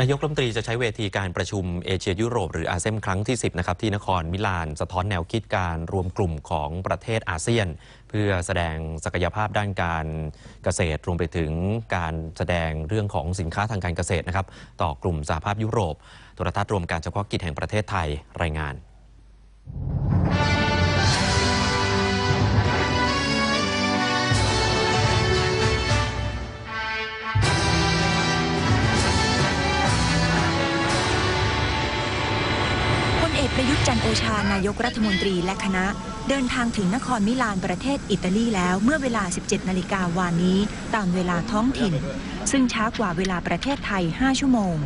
นายกรัฐมนตรีจะใช้เวทีการประชุมเอเชียยุโรปหรืออาเซียนครั้งที่ 10 นะครับที่นครมิลานสะท้อนแนวคิดการรวมกลุ่มของประเทศอาเซียน เพื่อแสดงศักยภาพด้านการเกษตร รวมไปถึงการแสดงเรื่องของสินค้าทางการเกษตรนะครับต่อกลุ่มสหภาพยุโรปโทรทัศน์รวมการเฉพาะกิจแห่งประเทศไทยรายงาน จันโอชานายกรัฐมนตรีและคณะ เดินทางถึงนครมิลานประเทศอิตาลีแล้วเมื่อเวลา 17 นาฬิกาวานนี้ ตามเวลาท้องถิ่น ซึ่งช้ากว่าเวลาประเทศไทย 5 ชั่วโมง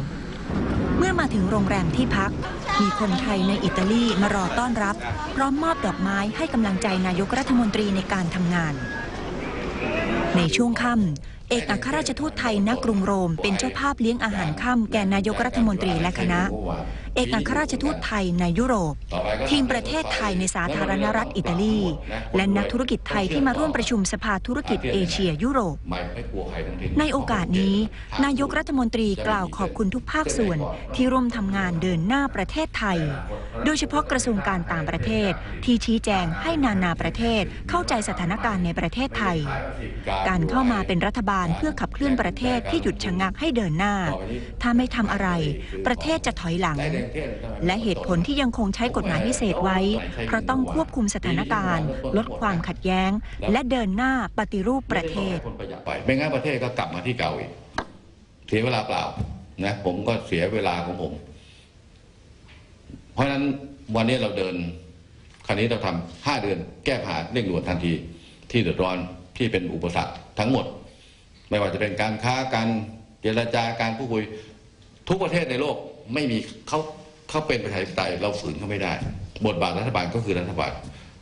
เมื่อมาถึงโรงแรมที่พัก มีคนไทยในอิตาลีมารอต้อนรับ พร้อมมอบดอกไม้ให้กำลังใจนายกรัฐมนตรีในการทำงาน ในช่วงค่ำเอกอัครราชทูตไทยณกรุงโรม เป็นเจ้าภาพเลี้ยงอาหารค่ำแก่นายกรัฐมนตรีและคณะ เอกอัครราชทูตไทยในยุโรป ทีมประเทศไทยในสาธารณรัฐอิตาลี และนักธุรกิจไทยที่มาร่วมประชุมสภาธุรกิจเอเชียยุโรป ในโอกาสนี้ นายกรัฐมนตรีกล่าวขอบคุณทุกภาคส่วนที่ร่วมทำงานเดินหน้าประเทศไทย โดยเฉพาะกระทรวงการต่างประเทศ ที่ชี้แจงให้นานาประเทศเข้าใจสถานการณ์ในประเทศไทย การเข้ามาเป็นรัฐบาลเพื่อขับเคลื่อนประเทศที่หยุดชะงักให้เดินหน้า ถ้าไม่ทำอะไร ประเทศจะถอยหลัง และเหตุผลที่ยังคงใช้กฎหมายพิเศษไว้ เพราะต้องควบคุมสถานการณ์ ลดความขัดแย้ง และเดินหน้าปฏิรูปประเทศไปไม่งั้นประเทศก็กลับมาที่เก่าอีกเสียเวลาเปล่านะผมก็เสียเวลาของผม เพราะฉะนั้นวันนี้เราเดินคราวนี้เราทำห้าเดือนแก้ปัญหาเร่งด่วนทันที ที่เดือดร้อนที่เป็นอุปสรรคทั้งหมด ไม่ว่าจะเป็นการค้าการเจรจาการพูดคุย ทุกประเทศในโลกไม่มีเขาเขาเป็นประชาธิปไตยเราฝืนเขาไม่ได้ บทบาทรัฐบาลก็คือรัฐบาล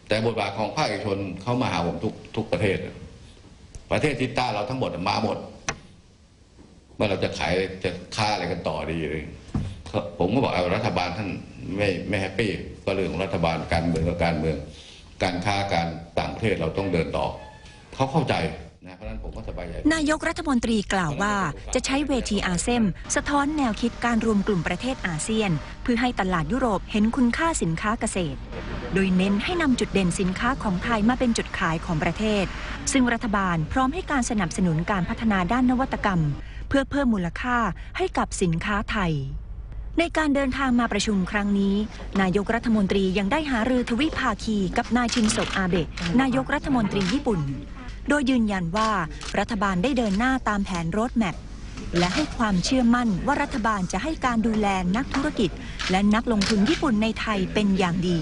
แต่บทบาทของภาคเอกชนเขามาหาผมทุกทุกประเทศ ประเทศทิศใต้เราทั้งหมดมาหมดเมื่อเราจะขายจะค้าอะไรกันต่อดีเลย ผมก็บอกเอารัฐบาลท่านไม่ไม่แฮปปี้ก็เรื่องของรัฐบาลการเมืองกับการเมือง การค้าการต่างประเทศเราต้องเดินต่อเขาเข้าใจนะเพราะนั้นผมก็สบายใจนายกรัฐมนตรีกล่าวว่าจะใช้เวทีอาเซียนสะท้อนแนวคิดการรวมกลุ่มประเทศอาเซียน เพื่อให้ตลาดยุโรปเห็นคุณค่าสินค้าเกษตร โดยเน้นให้นำจุดเด่นสินค้าของไทยมาเป็นจุดขายของประเทศ ซึ่งรัฐบาลพร้อมให้การสนับสนุนการพัฒนาด้านนวัตกรรม เพื่อเพิ่มมูลค่าให้กับสินค้าไทย ในการเดินทางมาประชุมครั้งนี้ นายกรัฐมนตรียังได้หารือทวิภาคีกับนายชินโซอาเบะนายกรัฐมนตรีญี่ปุ่น โดยยืนยันว่ารัฐบาลได้เดินหน้าตามแผนโรดแมพและให้ความเชื่อมั่นว่ารัฐบาลจะให้การดูแลนักธุรกิจ และนักลงทุนญี่ปุ่นในไทยเป็นอย่างดี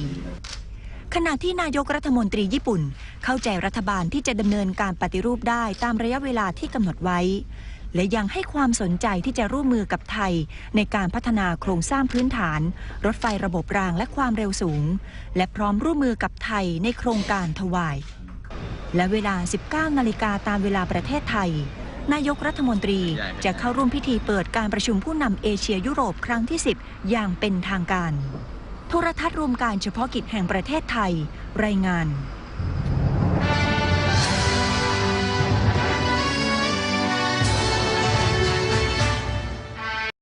ขณะที่นายกรัฐมนตรีญี่ปุ่น เข้าใจรัฐบาลที่จะดำเนินการปฏิรูปได้ตามระยะเวลาที่กำหนดไว้ และยังให้ความสนใจที่จะร่วมมือกับไทย ในการพัฒนาโครงสร้างพื้นฐาน รถไฟระบบรางและความเร็วสูง และพร้อมร่วมมือกับไทยในโครงการทวาย และเวลา 19 นาฬิกาตามเวลาประเทศไทย นายกรัฐมนตรีจะเข้าร่วมพิธีเปิดการประชุมผู้นำเอเชียยุโรปครั้งที่ 10 อย่างเป็นทางการ โทรทัศน์รวมการเฉพาะกิจแห่งประเทศไทย รายงาน